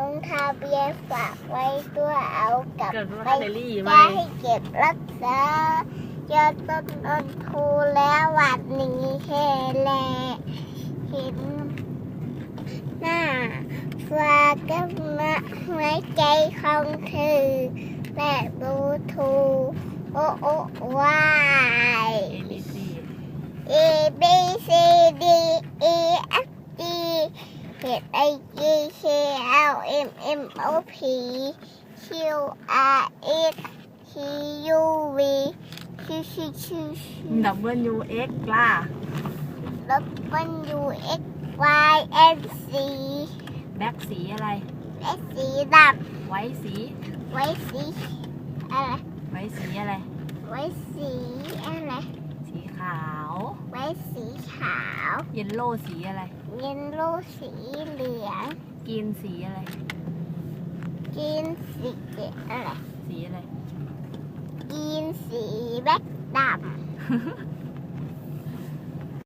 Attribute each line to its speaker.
Speaker 1: ลงทะเบียนฝากไว้ตัวเอากลับไป
Speaker 2: ไจะ
Speaker 1: ให้เก็บรักษาเจอต้นนนทูแล้ววันนี้แค่แลเห็นหน้าฝากกับมาไว้ใจของเธอและบลูทูโอโอวาย
Speaker 2: เอบี
Speaker 1: A B
Speaker 2: ซี
Speaker 1: C H I J K L M M O P Q R S T U V Q Q Q
Speaker 2: ดับเบิลยูเอ็กล่ะ
Speaker 1: ลบมัน U X Y N C
Speaker 2: แบ็กสีอะไร
Speaker 1: และสีด
Speaker 2: ไว้สีำ
Speaker 1: ไว้สีอะไร
Speaker 2: ไว้สีอะไร
Speaker 1: ไว้สีอะไร
Speaker 2: สีขาว
Speaker 1: ไว้สี ขาว
Speaker 2: เยลโล่สีอะไร
Speaker 1: เยนโลสีเหลือง
Speaker 2: กรีนสีอะไร
Speaker 1: กินสีอะไร
Speaker 2: สีอะไร
Speaker 1: กินสีแบล็กดำ